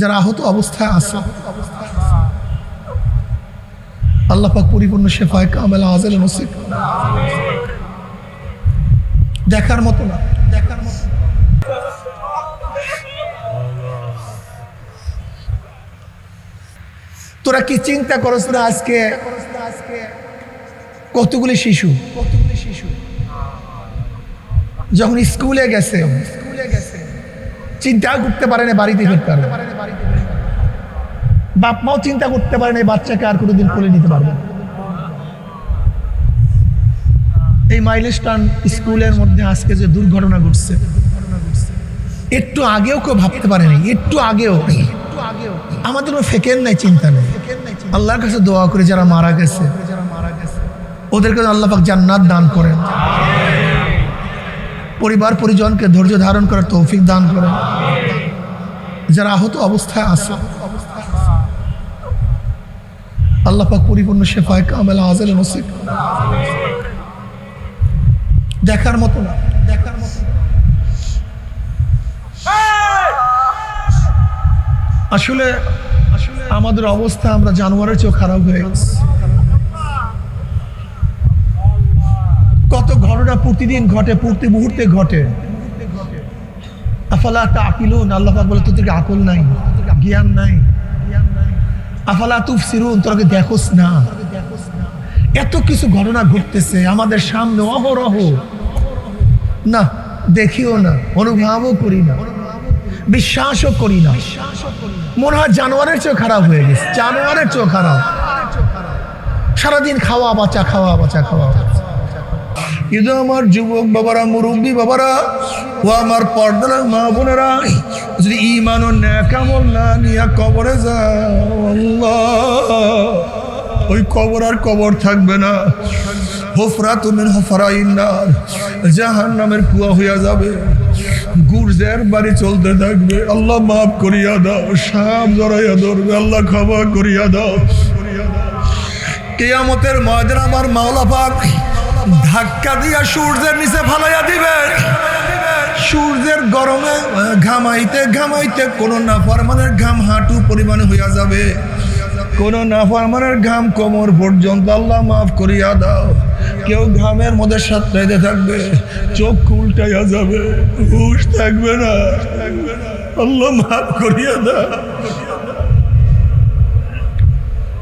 যারা আহত অবস্থায় আছে। আল্লাহ পাক পরিপূর্ণ শেফায় কামেলা আজেল নসিব। দেখার মতো না। দেখার মতো তোরা কি চিন্তা করছ না আজকে কতগুলি শিশু? কতগুলি শিশু যখন স্কুলে গেছে স্কুলে গেছে চিন্তা করতে পারে না বাড়িতে ফিরতে পারবে বাপ মাও চিন্তা করতে পারে না, এই বাচ্চাকে আর কোনোদিন কোলে নিতে পারবে। এই মাইলস্টান স্কুলের মধ্যে আজকে যে দুর্ঘটনা ঘটছে, একটু আগেও কেউ ভাবতে পারেনি একটু আগেও। আমাদের কোনো ফেকের নাই, চিন্তা নেই। আল্লাহর কাছে দোয়া করে, যারা মারা গেছে, ওদেরকে আল্লাহ পাক জান্নাত দান করেন। পরিবার, পরিজনকে ধৈর্য ধারণ করার তৌফিক দান করেন। যারা আহত অবস্থায় আছে আল্লাহ পাক পরিপূর্ণ শেফায় কামেলা আজেল নসিব। দেখার মতো না, দেখার মতো আসলে, আমাদের অবস্থা আমরা জানোয়ারের চেয়েও খারাপ হয়ে গেছে। কত ঘটনা প্রতিদিন ঘটে, প্রতি মুহূর্তে ঘটে। আফালা তাকিলুন আল্লাহ পাক বলে তোদেরকে আকল নাই? জ্ঞান নাই? আফালা তুফ সিরুন তোরা দেখোস না? এত কিছু ঘটনা ঘটতেছে আমাদের সামনে, অহরহ। না, দেখিও না, অনুভবও করি না, বিশ্বাসও করি না। মনে হয় জানোয়ারের চেয়েও খারাপ হয়ে গেছে, জানোয়ারের চেয়েও খারাপ। সারাদিন খাওয়া, বাচা খাওয়া বাচা, খাওয়া। কিন্তু আমার যুবক বাবারা, মুরব্বী বাবারা ও আমার পর্দার মা বোনেরা, যদি ইমান ও ন্যাকামল না নিয়ে কবরে আল্লাহ। ওই কবর আর কবর থাকবে না। হোফরা তুমি হোফরা ইন্নার জাহান নামের কুয়া হইয়া যাবে। গুর্জের বাড়ি চলতে থাকবে। আল্লাহ মাফ করিয়া দাও, সাপ জড়াইয়া ধরবে। আল্লাহ ক্ষমা করিয়া দাও। কেয়ামতের ময়দান আমার মাওলা পাক ধাক্কা দিয়া সূর্যের নিচে ফালাইয়া দিবে। সূর্যের গরমে ঘামাইতে ঘামাইতে কোনো নাফরমানের ঘাম হাঁটু পরিমাণে হইয়া যাবে। কোন নাফরমানের ঘাম কোমর পর্যন্ত আল্লাহ মাফ করিয়া দাও। কেউ ঘামের মধ্যে সাতটাইতে থাকবে, চোখ উল্টাইয়া যাবে, হুশ থাকবে না। আল্লাহ মাফ করিয়া দাও।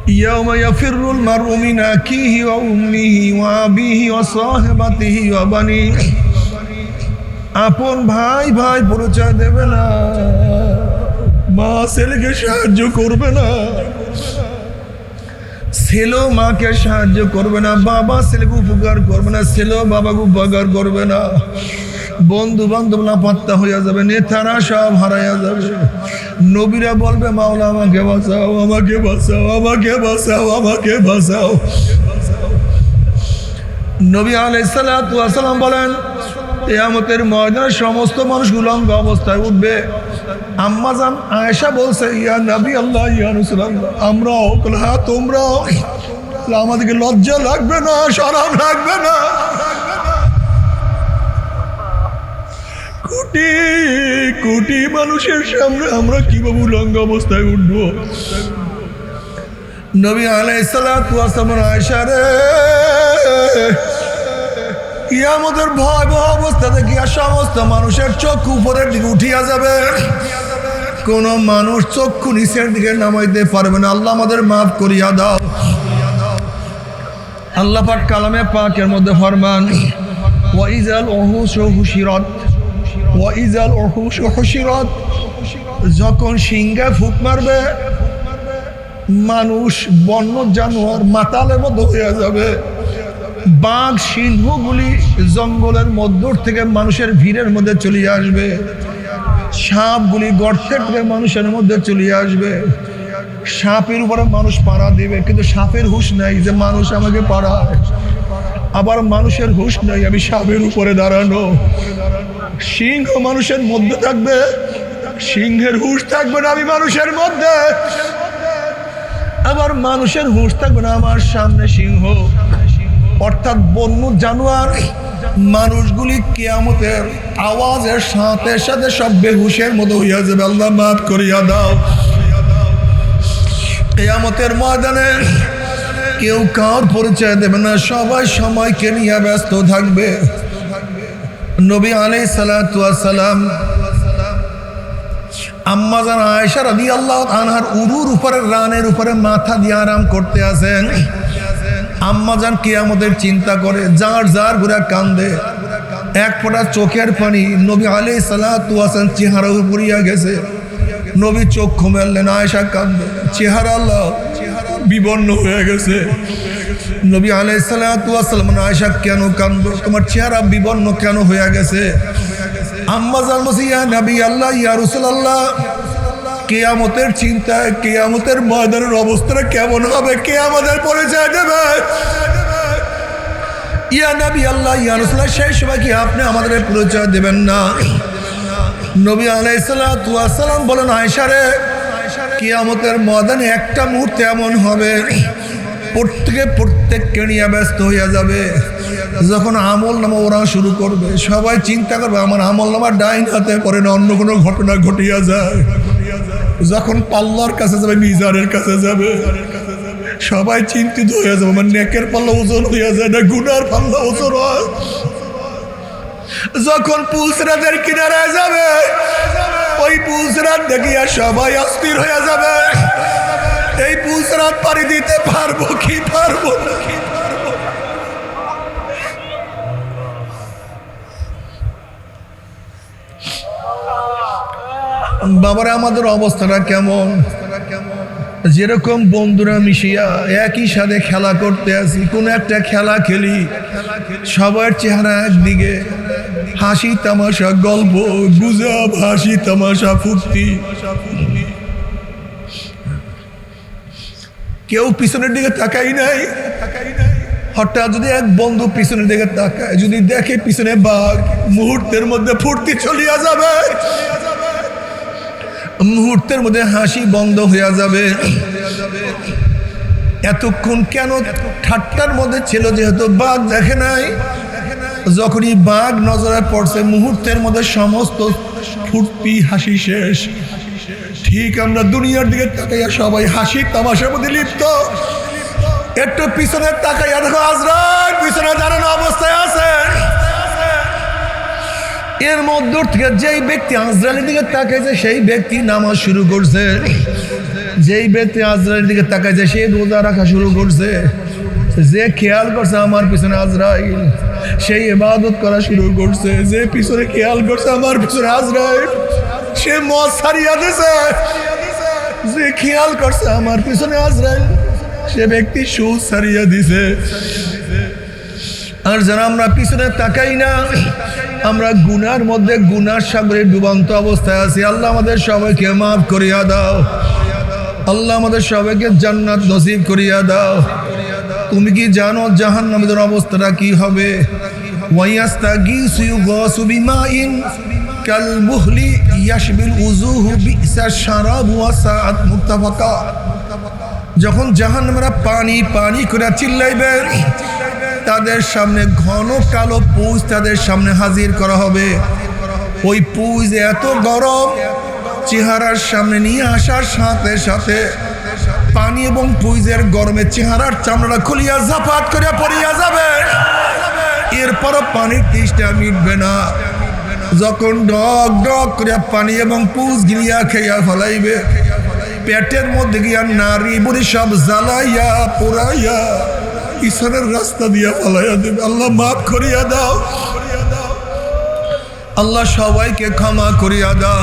يوم يفر المرء من أخيه وأمه وأبيه وصاحبته وبنيه আপন ভাই ভাই পরিচয় দেবে না মা ছেলেকে সাহায্য করবে না ছেলেও মাকে সাহায্য করবে না বাবা ছেলেকে উপকার করবে না ছেলেও বাবাকে উপকার করবে না বন্ধু বান্ধব না পাত্তা হইয়া যাবে, নেতারা সব হারাইয়া যাবে। নবীরা বলবে, মাওলা, আমাকে বাঁচাও আমাকে বাঁচাও আমাকে বাঁচাও আমাকে বাঁচাও। নবী আলাইসালাম বলেন এয়ামতের ময়দানে সমস্ত মানুষ উলঙ্গ অবস্থায় উঠবে। আম্মাজান আয়েশা বলছে, ইয়া নবী আল্লাহ, ইয়া রাসূলুল্লাহ, আমরাও হ্যাঁ তোমরাও। আমাদেরকে লজ্জা লাগবে না শরম লাগবে না। কোটি কোটি মানুষের সামনে আমরা কীভাবে উলঙ্গ অবস্থায় উঠবো? নবী আলাইসালাম আয়সা রে। ইয়ামতের ভয়াবহ অবস্থা দেখিয়া সমস্ত মানুষের চোখ উপরের দিকে উঠিয়া যাবে। কোন মানুষ চক্ষু নিচের দিকে নামাইতে পারবে না। আল্লাহ আমাদের মাফ করিয়া দাও। আল্লাহ পাক কালামে পাকের মধ্যে ফরমান, ওয়াইজাল অহুস হুশিরত যখন সিংহে ফুক মারবে, মানুষ, বন্য জানোয়ার মাতালের মতো হয়ে যাবে। বাঘ, সিংহগুলি জঙ্গলের মধ্য থেকে মানুষের ভিড়ের মধ্যে চলে আসবে। সাপগুলি গর্তের থেকে মানুষের মধ্যে চলে আসবে। সাপের উপরে মানুষ পাড়া দেবে, কিন্তু সাপের হুশ নাই যে মানুষ আমাকে পাড়ায়। আবার মানুষের হুশ নাই, আমি সাপের উপরে দাঁড়ানো। সিংহ মানুষের মধ্যে থাকবে, সিংহের হুশ থাকবে না আমি মানুষের মধ্যে। আবার মানুষের হুঁশ থাকবে না আমার সামনে সিংহ। অর্থাৎ বন্য জানোয়ার, মানুষগুলি কেয়ামতের আওয়াজের সাথে সাথে সব বেহুশের মতো হইয়া যাবে। আল্লাহ মাফ করিয়া দাও। কেয়ামতের ময়দানে কেউ কার পরিচয় দেবে না, সবাই সময়কে নিয়ে ব্যস্ত থাকবে। নবী আলাই সালাম আম্মাজান আয়েশা রাদি আল্লাহ আনহার উরুর উপরে, রানের উপরে মাথা দিয়ে আরাম করতে আছেন আম্মাজান কিয়ামতের চিন্তা করে, যার যার ঘুরে কান্দে। এক ফোঁটা চোখের পানি নবী আলী সালাতাম চেহারা উপরিয়া গেছে। নবী চোখ খুমেলেন আয়েশা কান্দে। চেহারা আল্লাহ বিবর্ণ হয়ে গেছে। নবী আলাই সালাতাম আয়েশা, কেন কান্দ? তোমার চেহারা বিবর্ণ কেন হয়ে গেছে? আম্মাজান মসিয়া নবী আল্লাহ, ইয়া রসুল্লাহ কেয়ামতের চিন্তায়, কেয়ামতের ময়দানের অবস্থাটা কেমন হবে? কে আমাদের পরিচয় দেবে? ইয়া নবী আল্লাহ, ইয়া রসুল্লাহ সেই সময় কি আপনি আমাদের পরিচয় দেবেন না? নবী আলাইসালাম বলেন আয়সারে কিয়ামতের ময়দানে একটা মুহূর্তে এমন হবে, প্রত্যেকে প্রত্যেককে নিয়ে ব্যস্ত হইয়া যাবে। যখন আমল নামা ওরা শুরু করবে, সবাই চিন্তা করবে, আমার আমল নামা ডাইন হাতে পরে না, অন্য কোনো ঘটনা ঘটিয়া যায়। যখন পাল্লার কাছে যাবে মিজারের কাছে যাবে, সবাই চিন্তিত হয়ে যাবে, আমার নেকের পাল্লা ওজন হইয়া যায় না, গুনার পাল্লা ওজন হয়। যখন পুলসরাতের কিনারায় যাবে, ওই পুলসরাত দেখিয়া সবাই অস্থির হয়ে যাবে। এই পুলসরাত পাড়ি দিতে পারব কি পারব বাবারা, আমাদের অবস্থাটা কেমন? যেরকম বন্ধুরা মিশিয়া একই সাথে খেলা করতে আসি, কোন একটা খেলা খেলি, সবার চেহারা একদিকে। হাসি তামাশা গল্প, গুজব, হাসি তামাশা ফুর্তি। কেউ পিছনের দিকে তাকাই নাই। হঠাৎ যদি এক বন্ধু পিছনের দিকে তাকায়, যদি দেখে পিছনে বাঘ, মুহূর্তের মধ্যে ফুর্তি চলিয়া যাবে। মুহূর্তের মধ্যে হাসি বন্ধ হইয়া যাবে। এতক্ষণ কেন ঠাট্টার মধ্যে ছিল যেহেতু বাঘ দেখে নাই? যখনই বাঘ নজরে পড়ছে, মুহূর্তের মধ্যে সমস্ত ফুর্তি হাসি শেষ। ঠিক আমরা দুনিয়ার দিকে তাকাইয়া সবাই হাসি তামাশার মধ্যে লিপ্ত। একটু পিছনে তাকাইয়া দেখো আজরার পিছনে দাঁড়ানো অবস্থায় আছে। এর মধ্য থেকে যেই ব্যক্তি আজরালের দিকে তাকাইছে, সেই ব্যক্তি নামাজ শুরু করছে। যেই ব্যক্তি আজরালের দিকে তাকাইছে, সে রোজা রাখা শুরু করছে। যে খেয়াল করছে, আমার পিছনে আজরাইল। সেই ইবাদত করা শুরু করছে, যে পিছনে খেয়াল করছে আমার পিছনে আজরাইল সে মদ দিছে। যে খেয়াল করছে আমার পিছনে আজরাইল সে ব্যক্তি সুদ ছাড়িয়া দিছে। আর যারা আমরা পিছনে তাকাই না, আমরা গুনার মধ্যে গুনার সাগরে ডুবন্ত অবস্থায় আছি। আল্লাহ আমাদের সবাইকে মাফ করিয়া দাও। আল্লাহ আমাদের সবাইকে জান্নাত নসিব করিয়া দাও। তুমি কি জানো জাহান নামীদের অবস্থাটা কি হবে? মুহলি ইয়াশবিল উজুহু যখন পানি পানি করে চিল্লাইবে, তাদের সামনে ঘন কালো পুজ তাদের সামনে হাজির করা হবে। ওই পুজ এত গরম, চেহারার সামনে নিয়ে আসার সাথে সাথে পানি এবং পুইজের গরমে চেহারার চামড়া খুলিয়া জাপাত করিয়া পড়িয়া যাবে। এরপরও পানির তৃষ্ণা মিটবে না। যখন ডক ডক করিয়া পানি এবং পুজ গিলিয়া খেয়া ফেলাইবে, পেটের মধ্যে গিয়া নারী বুড়ি সব জ্বালাইয়া পোড়াইয়া ঈশ্বরের রাস্তা দিয়া ফলাইয়া দেবে। আল্লাহ মাফ করিয়া দাও। আল্লাহ সবাইকে ক্ষমা করিয়া দাও।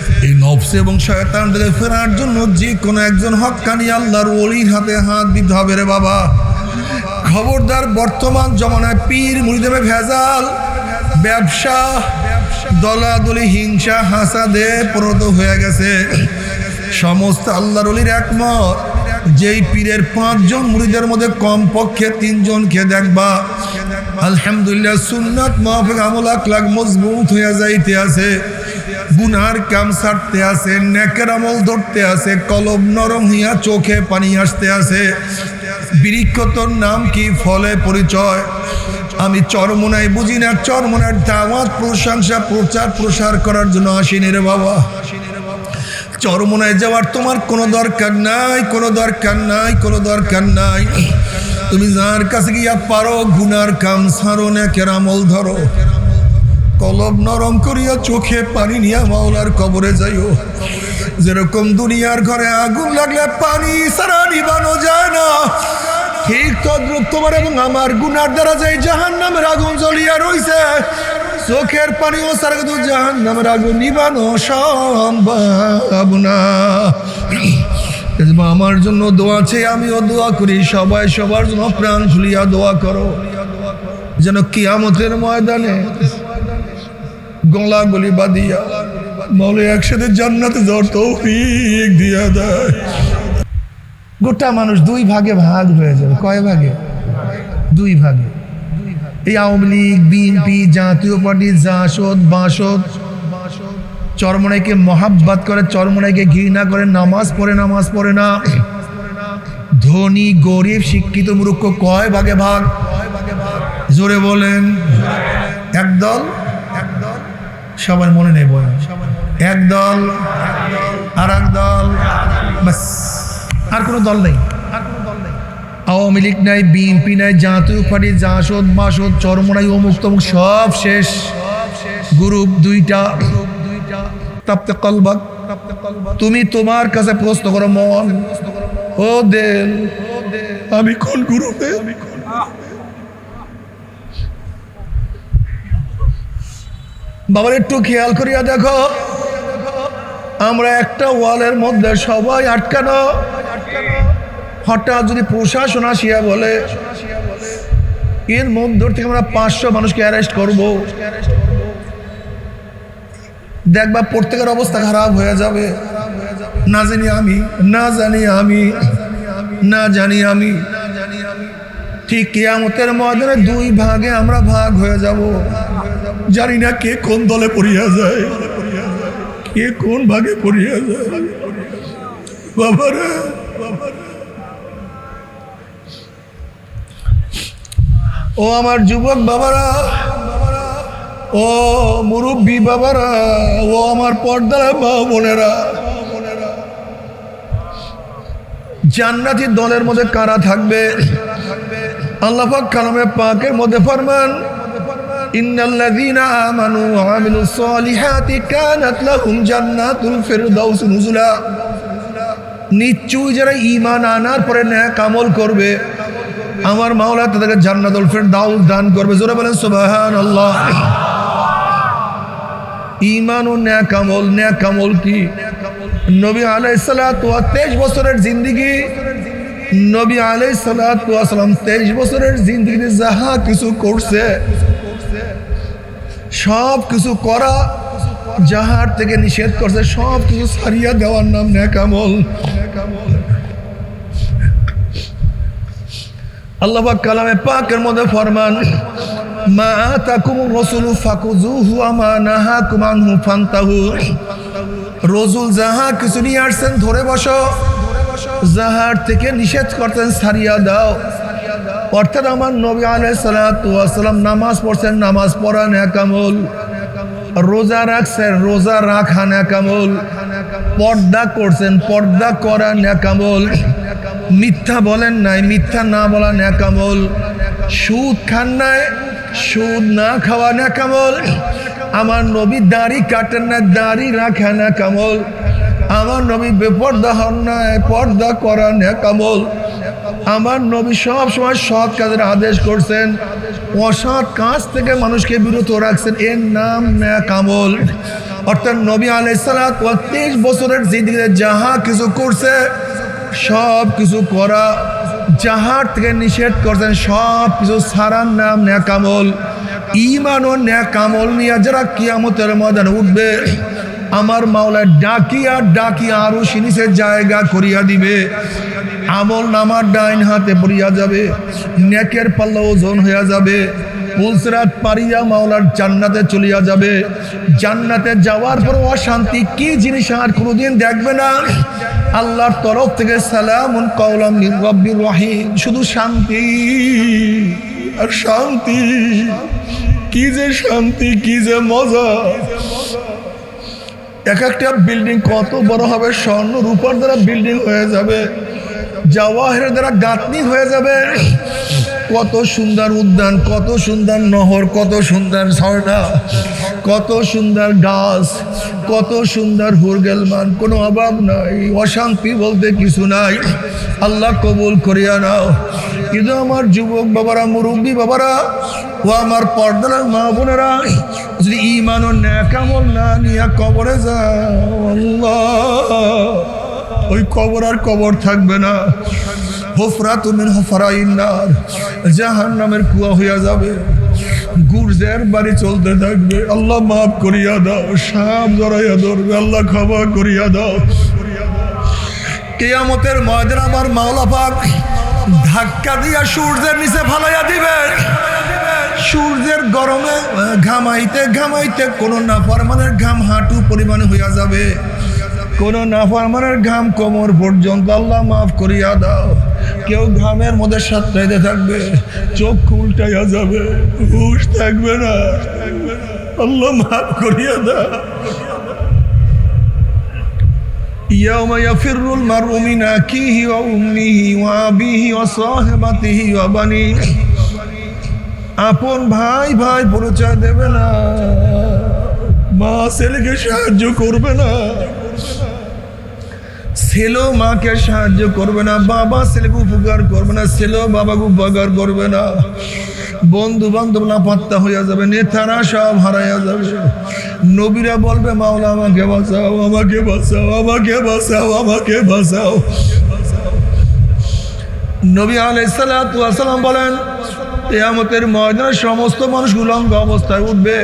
এই নফস এবং শয়তান ফেরার জন্য যে কোনো একজন হকানি আল্লাহর ওলির হাতে হাত দিতে হবে রে বাবা। খবরদার বর্তমান জমানায় পীর মুড়িদেবে ভেজাল, ব্যবসা, দলাদলি, হিংসা, হাসাদে প্রত হয়ে গেছে। সমস্ত আল্লাহর অলির একমত, যেই পীরের পাঁচজন মুড়িদের মধ্যে কমপক্ষে তিনজনকে দেখবা। আলহামদুলিল্লাহ সুন্নাত মাহফিক আমল, আখলাক মজবুত হইয়া যাইতে আছে। গুনার কাম ছাড়তে আছে, নেকের আমল ধরতে আছে কলব নরম হইয়া চোখে পানি আসতে আছে। বৃক্ষতর নাম কি? ফলে পরিচয়। আমি চরমোনায় বুঝি না, চরমোনার দাওয়াত প্রশংসা, প্রচার প্রসার করার জন্য আসিনি রে বাবা। চরমোনায় যাওয়ার তোমার কোনো দরকার নাই, কোনো দরকার নাই, কোনো দরকার নাই। তুমি যার কাছে গিয়া পারো, গুনার কাম সারো না কেরামল ধরো। কলব নরম করিয়া চোখে পানি নিয়া মাওলার কবরে যাইও। যেরকম দুনিয়ার ঘরে আগুন লাগলে পানি সারা নিবানো যায় না। ঠিক তদ্রুপ তোমার এবং আমার গুনার দ্বারা যে জাহান নামের আগুন জ্বলিয়া রইছে। চোখের পানি ও সারা কিন্তু জাহান নামের আগুন নিবানো সম্ভব না। আমার জন্য দোয়া আছে আমিও দোয়া করি। সবাই সবার জন্য প্রাণ খুলিয়া দোয়া করো। যেন কিয়ামতের ময়দানে গলা গলি বাদিয়া মলে একসাথে জান্নাতে যাওয়ার তৌফিক দিয়া দেয়। গোটা মানুষ দুই ভাগে ভাগ হয়ে যাবে। কয় ভাগে? দুই ভাগে। এই Awami League, BNP, Jatiya Party, JASAD, BASAD, চরমনাইকে মহাব্বাত করে, চরমনাইকে ঘৃণা করে, নামাজ পড়ে নামাজ পড়ে না। ধনী, গরিব, শিক্ষিত, মূর্খ, কয় ভাগে ভাগ? জোরে বলেন। একদল? সবার মনে নেই বলেন একদল আর এক দল বাস আর কোনো দল নেই। আওয়ামী লীগ নাই বিএনপি নাই জাতীয় পার্টি জাসদ মাসদ চরমনাই অমুক তমুক সব শেষ। গ্রুপ দুইটা তাপ্তে কলবাক তুমি তোমার কাছে প্রশ্ন করো মন। ও দেল আমি কোন গ্রুপে বাবার একটু খেয়াল করিয়া দেখো। আমরা একটা ওয়ালের মধ্যে সবাই আটকানো। হঠাৎ যদি প্রশাসন আসিয়া বলে, এর মধ্য থেকে আমরা পাঁচশো মানুষকে অ্যারেস্ট করব। দেখবা প্রত্যেকের অবস্থা খারাপ হয়ে যাবে। না জানি আমি, না জানি আমি, না জানি আমি। ঠিক কেয়ামতের ময়দানে দুই ভাগে আমরা ভাগ হয়ে যাব। জানি না কে কোন দলে পড়িয়া যায়, কে কোন ভাগে পড়িয়া যায়। বাবারে ও আমার যুবক বাবারা, ও মুরব্বী বাবারা, ও আমার পর্দারা মা বোনেরা। জান্নাতি দলের মধ্যে কারা থাকবে? আল্লাহ কালামে পাকের মধ্যে ফরমান ইন্নাল্লাযীনা আমানু ওয়া আমিলুস সালিহাতি কানাত লাহুম জান্নাতুল ফিরদাউস নুজুলা। নিশ্চয়ই যারা ঈমান আনার পরে ন্যাক আমল করবে, আমার মাওলা তাদেরকে জান্নাতুল ফিরদাউস দান করবে। জোরে বলেন, সুবহানাল্লাহ। ঈমান ও ন্যাক আমল ন্যাক আমল কি? নবী আলাইহিস সালাতু ওয়া 23 বছরের জিন্দেগি, নবী আলাই সালাম তেইশ বছরের জিন্দগিতে যাহা কিছু করছে সব কিছু করা, যাহার থেকে নিষেধ করছে সব কিছু সারিয়া দেওয়ার নাম ন্যাকামল। আল্লাহ পাক কালামে পাকের মধ্যে ফরমান, মা তাকুম রসুল ফাকুজুহু আমা নাহাকুম আনহু ফান্তাহু। রসুল যাহা কিছু নিয়ে আসছেন, ধরে বসো। যাহার থেকে নিষেধ করতেন সারিয়া দাও। অর্থাৎ আমার নবী আলাই সালাম নামাজ পড়ছেন, নামাজ পড়া ন্যাকামল। রোজা রাখছেন, রোজা রাখা ন্যাকামল। পর্দা করছেন, পর্দা করা ন্যাকামল। মিথ্যা বলেন নাই, মিথ্যা না বলা ন্যাকামল। সুদ খান নাই, সুদ না খাওয়া ন্যাকামল। আমার নবী দাড়ি কাটেন না দাড়ি রাখা ন্যাকামল। আমার নবী বেপর্দা হন নাই, পর্দা করা ন্যাকামল। আমার নবী সব সময় সৎ কাজের আদেশ করছেন। অসৎ কাজ থেকে মানুষকে বিরত রাখছেন। এর নাম ন্যাকামল অর্থাৎ নবী আলাইসালাত তেইশ বছরের জিন্দিগিতে যাহা কিছু করছে, সব কিছু করা, যাহার থেকে নিষেধ করছেন, সব কিছু সারার নাম ন্যাকামল ইমান ও ন্যাকামল নিয়ে যারা কিয়ামতের ময়দানে উঠবে আমার মাওলা ডাকিয়া ডাকিয়া আরও সিনিসের জায়গা করিয়া দিবে। আমল নামার ডাইন হাতে পড়িয়া যাবে। নেকের পাল্লা ওজন হইয়া যাবে। পুলসরাত পারিয়া মাওলার জান্নাতে চলিয়া যাবে। জান্নাতে যাওয়ার পর অশান্তি কি জিনিস আর কোনোদিন দেখবে না। আল্লাহর তরফ থেকে সালামুন কওলাম মির রাব্বির রহিম। শুধু শান্তি আর শান্তি। কি যে শান্তি, কি যে মজা। এক একটা বিল্ডিং কত বড় হবে, স্বর্ণ রূপার দ্বারা বিল্ডিং হয়ে যাবে, জওয়াহের দ্বারা গাঁথনি হয়ে যাবে। কত সুন্দর উদ্যান, কত সুন্দর নহর, কত সুন্দর ঝর্ণা, কত সুন্দর গাছ, কত সুন্দর হুরগেলমান, কোনো অভাব নাই, অশান্তি বলতে কিছু নাই। আল্লাহ কবুল করিয়া নাও। কিন্তু আমার যুবক বাবারা, মুরব্বী বাবারা, ও আমার পর্দার মা বোনেরা যদি ইমান ও ন্যাকামল না নিয়ে কবরে যাও ওই কবর আর কবর থাকবে না। হোফরা তুমি হোফরা ইন্নার জাহান নামের কুয়া হইয়া যাবে। গুর্জের বাড়ি চলতে থাকবে। আল্লাহ মাফ করিয়া দাও, সাপ জড়াইয়া ধরবে। আল্লাহ ক্ষমা করিয়া দাও। কেয়ামতের ময়দান আমার মাওলা পাক ধাক্কা দিয়া সূর্যের নিচে ফালাইয়া দিবে। সূর্যের গরমে আহ, ঘামাইতে ঘামাইতে কোনো নাফরমানের ঘাম হাঁটু পরিমাণে হইয়া যাবে কোন নাফরমানের ঘাম কোমর পর্যন্ত আল্লাহ মাফ করিয়া দাও কেউ ঘামের মধ্যে সাতটাইতে থাকবে চোখ উল্টাইয়া যাবে হুশ থাকবে না আল্লাহ মাফ করিয়া দাও يوم يفر المرء من أخيه وأمه وأبيه وصاحبته وبنيه আপন ভাই ভাই পরিচয় দেবে না। মা ছেলেকে সাহায্য করবে না। ছেলেও মাকে সাহায্য করবে না। বাবা ছেলেকে উপকার করবে না। ছেলেও বাবাকে উপকার করবে না। বন্ধু বান্ধব না পাত্তা হইয়া যাবে, নেতারা সব হারাইয়া যাবে। নবীরা বলবে, মাওলা, আমাকে বাঁচাও আমাকে বাঁচাও আমাকে বাঁচাও আমাকে বাঁচাও। নবী আলাইসালাম বলেন কেয়ামতের ময়দানে সমস্ত মানুষ উলঙ্গ অবস্থায় উঠবে।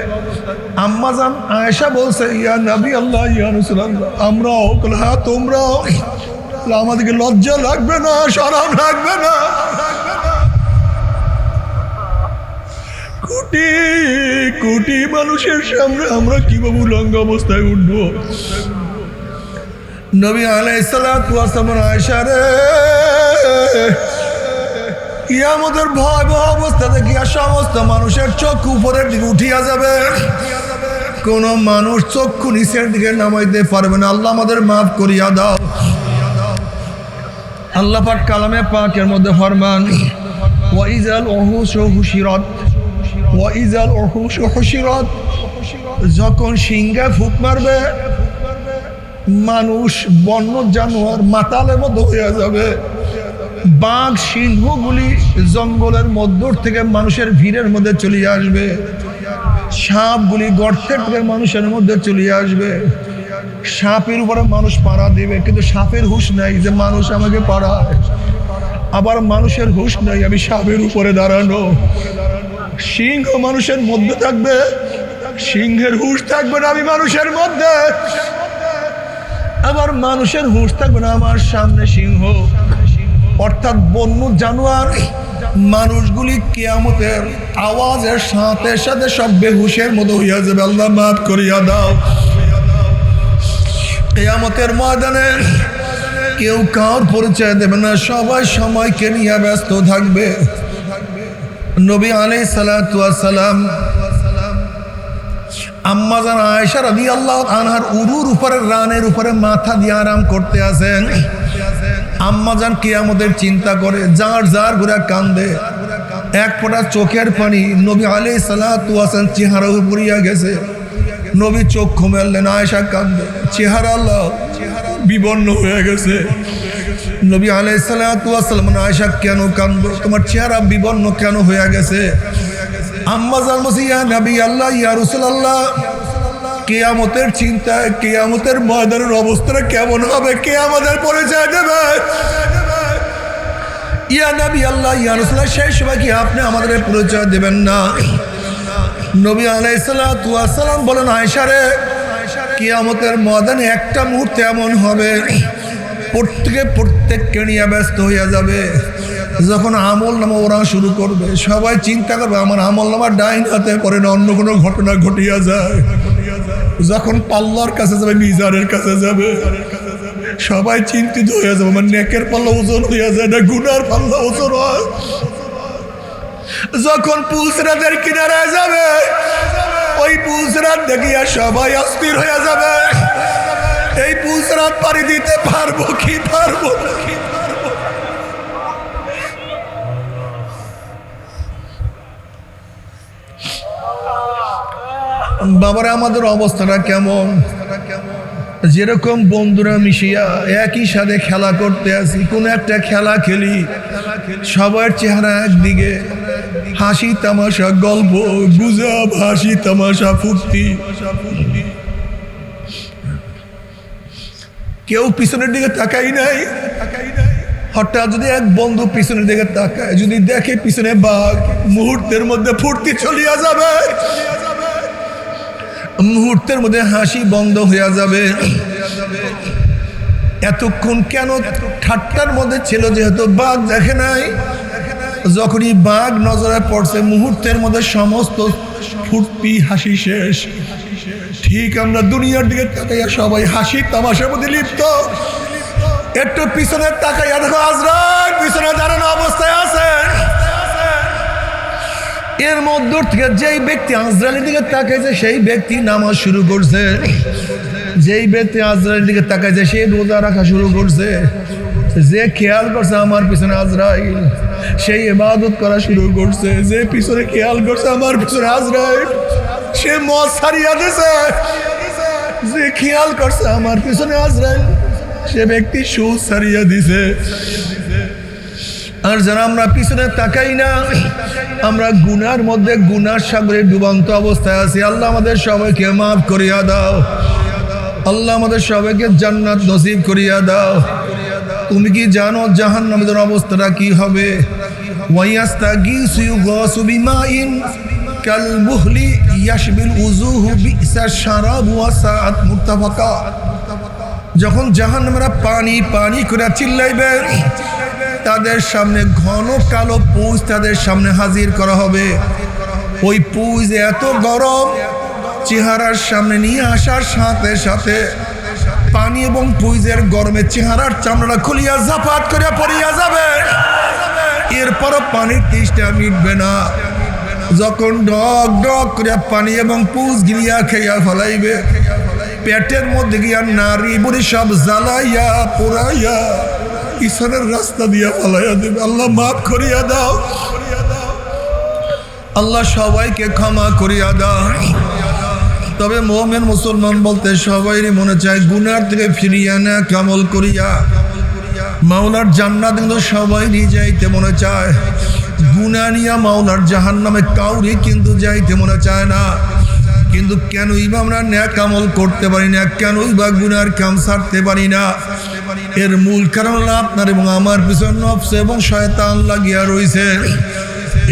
আম্মা আয়েশা বলছে, ইয়া নবী আল্লাহ, ইয়া রাসূলুল্লাহ, আমরাও হ্যাঁ তোমরাও। আমাদেরকে লজ্জা লাগবে না শরম লাগবে না। কোটি কোটি মানুষের সামনে আমরা কীভাবে উলঙ্গ অবস্থায় উঠবো? নবী আলাইসালাম আয়সা রে ইয়ামতের ভয়াবহ অবস্থা দেখিয়া সমস্ত মানুষের চক্ষু উপরের দিকে উঠিয়া যাবে। কোন মানুষ চক্ষু নিচের দিকে নামাইতে পারবে না। আল্লাহ আমাদের মাফ করিয়া দাও। আল্লাহ পাক কালামে পাকের মধ্যে ফরমান, ওয়াইজাল অহুস হুশিরত ওয়াইজাল অহুস হুশিরত যখন সিংহা ফুট মারবে, মানুষ বন্য জানোয়ার মাতালের মতো হয়ে যাবে। বাঘ সিংহগুলি জঙ্গলের মধ্য থেকে মানুষের ভিড়ের মধ্যে চলে আসবে। সাপগুলি গর্তের থেকে মানুষের মধ্যে চলে আসবে। সাপের উপরে মানুষ পাড়া দিবে, কিন্তু সাপের হুশ নাই যে মানুষ আমাকে পাড়ায়। আবার মানুষের হুশ নাই, আমি সাপের উপরে দাঁড়ানো। সিংহ মানুষের মধ্যে থাকবে, সিংহের হুশ থাকবে না আমি মানুষের মধ্যে। আবার মানুষের হুশ থাকবে না আমার সামনে সিংহ। অর্থাৎ বন্য জানোয়ার, মানুষগুলি কেয়ামতের আওয়াজের সাথে সাথে সব বেহুশের মতো হইয়া যাবে। আল্লাহ মাফ করিয়া দাও। কেয়ামতের ময়দানে কেউ কার পরিচয় দেবে না, সবাই সময়কে নিয়ে ব্যস্ত থাকবে। নবী আলাই সালাম আম্মাজান আয়েশা রাদি আল্লাহ আনহার উরুর উপরে, রানের উপরে মাথা দিয়ে আরাম করতে আসেন। আম্মাজান কিয়ামতের চিন্তা করে, যার যার ঘুরে কান্দে। এক ফোঁটা চোখের পানি নবী আলি সালাতাম চেহারা উপরিয়া গেছে। নবী চোখ খুমেলেন আয়েশা কান্দে চেহারা আল্লাহ বিবর্ণ হয়ে গেছে। নবী আলাই সালাতাম আয়েশা কেন কান্দ? তোমার চেহারা বিবর্ণ কেন হয়ে গেছে? আম্মা আম্মাজান মসিয়া নবী আল্লাহ, ইয়া রসুল্লাহ কেয়ামতের চিন্তায়, কেয়ামতের ময়দানের অবস্থাটা কেমন হবে, কে আমাদের পরিচয় দেবে? ইয়া নবী আল্লাহ, ইয়া রসুল্লাহ সেই সময় কি আপনি আমাদের পরিচয় দেবেন না? নবী আলাইসালাম বলেন আয়সারে কিয়ামতের ময়দানে একটা মুহূর্তে এমন হবে, প্রত্যেকে প্রত্যেককে নিয়ে ব্যস্ত হইয়া যাবে। যখন আমল নামা ওরা শুরু করবে, সবাই চিন্তা করবে, আমার আমল নামা ডাইন হাতে পরে না, অন্য কোনো ঘটনা ঘটিয়া যায়। যখন পাল্লার কাছে যাবে মিজারের কাছে যাবে। সবাই চিন্তিত হয়ে যাবে, আমার নেকের পাল্লা ওজন হয়ে যায় না, গুনার পাল্লা ওজন হয়। যখন পুলসরাতের কিনারায় যাবে, ওই পুলসরাত দেখিয়া সবাই অস্থির হয়ে যাবে। এই পুলসরাত পাড়ি দিতে পারব কি পারব কি বাবারা, আমাদের অবস্থাটা কেমন? যেরকম বন্ধুরা মিশিয়া একই সাথে খেলা করতে আসি, কোন একটা খেলা খেলি, সবার চেহারা একদিকে, হাসি তামাশা, গল্প, গুজব, হাসি তামাশা, ফুর্তি। কেউ পিছনের দিকে তাকাই নাই? হঠাৎ যদি এক বন্ধু পিছনের দিকে তাকায়, যদি দেখে পিছনে বাঘ, মুহূর্তের মধ্যে ফুর্তি চলিয়া যাবে। মুহূর্তের মধ্যে হাসি বন্ধ হইয়া যাবে। এতক্ষণ কেন ঠাট্টার মধ্যে ছিল যেহেতু বাঘ দেখে নাই? যখনই বাঘ নজরে পড়ছে, মুহূর্তের মধ্যে সমস্ত ফুর্তি হাসি শেষ। ঠিক আমরা দুনিয়ার দিকে তাকাইয়া সবাই হাসি তামাশার মধ্যে লিপ্ত। একটু পিছনে তাকাইয়া দেখো আজরাল পিছনে দাঁড়ানো অবস্থায় আছে। এর মধ্য থেকে যেই ব্যক্তি আজরালের দিকে তাকাইছে, সেই ব্যক্তি নামাজ শুরু করছে। যেই ব্যক্তি আজরালের দিকে তাকাইছে, সে রোজা রাখা শুরু করছে। যে খেয়াল করছে আমার পিছনে আজরাইল সেই ইবাদত করা শুরু করছে। যে পিছনে খেয়াল করছে আমার পিছনে আজরাইল, সে মদ ছাড়িয়া দিছে। যে খেয়াল করছে আমার পিছনে আজরাইল, সে ব্যক্তি সুদ ছাড়িয়া দিছে। আর যারা আমরা পিছনে তাকাই না, আমরা গুনার মধ্যে গুনার সাগরে ডুবন্ত অবস্থায় আছি। আল্লাহ আমাদের সবাইকে মাফ করিয়া দাও। আল্লাহ আমাদের সবাইকে জান্নাত নসিব করিয়া দাও। তুমি কি জানো জাহান নামের অবস্থাটা কি হবে? ওয়াইয়াস্তা গিসু গাসু যখন জাহান্নামীরা পানি পানি করে চিল্লাইবে তাদের সামনে ঘন কালো পুঁজ তাদের সামনে হাজির করা হবে। ওই পুঁজ এত গরম, চেহারার সামনে নিয়ে আসার সাথে সাথে পানি এবং পুঁজের গরমে চেহারার চামড়াটা খুলিয়া জাপাত করে পড়িয়া যাবে। এরপরও পানির তৃষ্ণা মিটবে না। যখন ডক ডক করে পানি এবং পুঁজ গিলিয়া খেয়া ফেলাইবে, পেটের মধ্যে গিয়া নারী বুড়ি সব জ্বালাইয়া পোড়াইয়া ঈশ্বরের রাস্তা দিয়া ফলাইয়া দেবে। আল্লাহ মাফ করিয়া দাও। আল্লাহ সবাইকে ক্ষমা করিয়া দাও। তবে মোহামেন মুসলমান বলতে সবাই মনে চায়, গুনার থেকে ফিরিয়া না, কামল করিয়া। মাওলার জান্নাত কিন্তু সবাই নিয়ে যাইতে মনে চায়। গুনা নিয়া মাওলার জাহান নামে কাউরি কিন্তু যাইতে মনে চায় না। কিন্তু কেনই বা আমরা ন্যাক আমল করতে পারি না? কেনই বা গুনার কাম ছাড়তে পারি না? এর মূল কারণ হলো আপনার এবং আমার পিছনে নফস এবং শয়তান লাগিয়া রয়েছে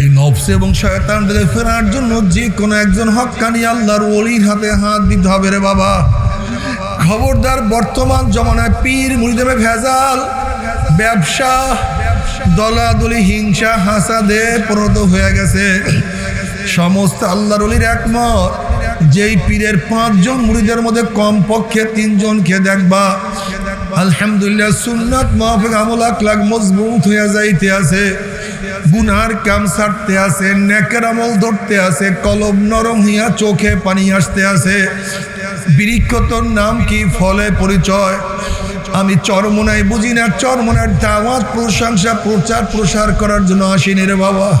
এই নফস এবং শয়তান থেকে ফেরার জন্য যে কোনো একজন হক্কানি আল্লাহর ওলির হাতে হাত দিতে হবে রে বাবা। খবরদার বর্তমান জমানায় পীর মুড়িদেবে ভেজাল, ব্যবসা, দলাদলি, হিংসা, হাসাদে পরিণত হয়ে গেছে। সমস্ত আল্লাহর অলির একমত। যেই পীরের পাঁচজন মুড়িদের মধ্যে কমপক্ষে তিনজনকে দেখবা। আলহামদুলিল্লাহ, সুন্নাত মাহফিক আমল আকলাক মজবুত হইয়া যাইতে আছে। গুনার কাম ছাড়তে আছে, নেকের আমল ধরতে আছে, কলম নরম হইয়া চোখে পানি আসতে আছে। বৃক্ষতর নাম কি? ফলে পরিচয়। আমি চরমনায় বুঝি না, চরমনার দাওয়াত, প্রশংসা প্রচার প্রসার করার জন্য আসিনি রে বাবা।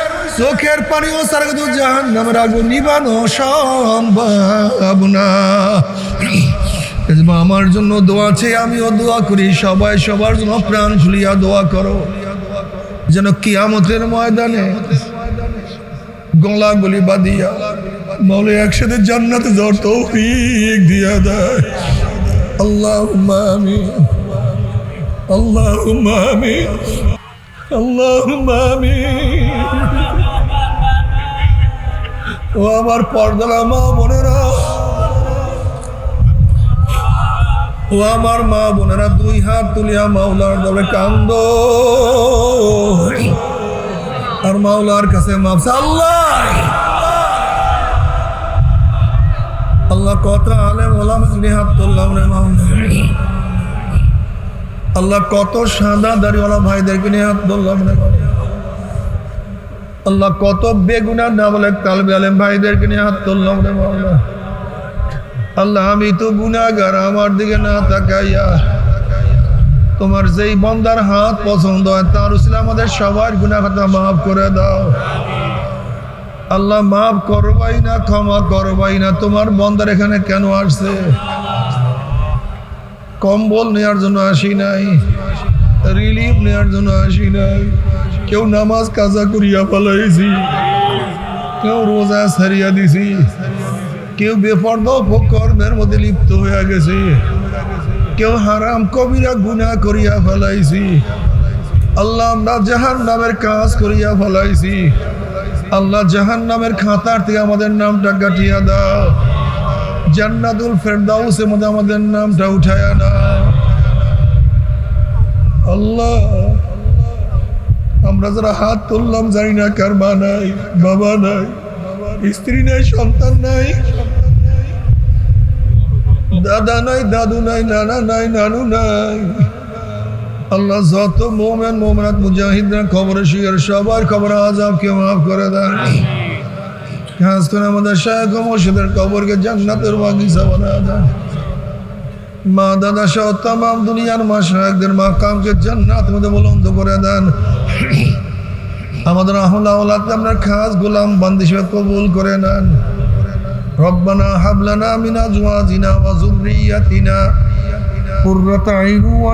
চোখের পানিও সারা কিন্তু জাহান নামের আগুন নিবানো সম্ভব না আমার জন্য দোয়া আছে আমিও দোয়া করি, সবাই সবার জন্য প্রাণ খুলিয়া দোয়া করো। যেন কিয়ামতের ময়দানে গলা গলি বাদিয়া বলে একসাথে জান্নাতে যাওয়ার তৌফিক দিয়া দেয়। আল্লাহ আমিন। আল্লাহ আমিন। আল্লাহ আমিন। ও আমার পর্দালা মা বোনেরা। ও আমার মা বোনেরা, দুই হাত তুলিয়া মাওলার দলে কান্দ। আর মাওলার কাছে মাপসা আল্লাহ। আল্লাহ কত আলেম, ওলাম হাত তুললাম রে মাওলা আল্লাহ কত সাদা দাড়িওয়ালা ভাইদেরকে নিয়ে হাত তুললাম রে মাওলা। আল্লাহ কত বেগুনা না বলে তালবে আলেম ভাইদেরকে নিয়ে হাত তুললাম রে মাওলা আল্লাহ, আমি তো গুনাগার আমার দিকে না তাকাইয়া। তোমার যেই বন্দার হাত পছন্দ হয়, তার উসিলে আমাদের সবার গুনা খাতা মাফ করে দাও। আল্লাহ, মাফ করবাই না, ক্ষমা করবাই না, তোমার বন্দার এখানে কেন আসছে? কম্বল নেওয়ার জন্য আসি নাই। রিলিফ নেওয়ার জন্য আসি নাই। কেউ নামাজ কাজা করিয়া ফেলাইছি। কেউ রোজা সারিয়া দিছি। কেউ বেপর্দা কর্মের মধ্যে লিপ্ত হয়ে গেছে। কেউ হারাম কবিরা গুনা করিয়া ফেলাইছি। আল্লাহ, আমরা জাহান নামের কাজ করিয়া ফেলাইছি। আল্লাহ জাহান নামের খাতার থেকে আমাদের নামটা কাটিয়া দাও। জান্নাতুল ফেরদাউসের মধ্যে আমাদের নামটা উঠায়া দাও। আল্লাহ আমরা যারা হাত তুললাম জানি না কার মা নাই বাবা নাই স্ত্রী নাই সন্তান নাই দাদা নাই দাদু নাই নানা নাই নানু নাই। আল্লাহ যত মোমেন মোমেনাত মুজাহিদরা খবরে শিয়ার সবার খবর আজাবকে মাফ করে দেন। খাস করে আমাদের শায়ক মসজিদের কবরকে জান্নাতের বাগিচা বানা দেন। মা দাদা সহ তাম দুনিয়ার মা সাহেবদের মা কামকে জান্নাত মধ্যে বলন্দ করে দেন। আমাদের আহলা আপনার খাস গোলাম বান্দি সাহেব কবুল করে নেন। রব্বানা হাবলানা মিনা জুয়া জিনা যুররিয়াতিনা। তিনা আইনু ওয়া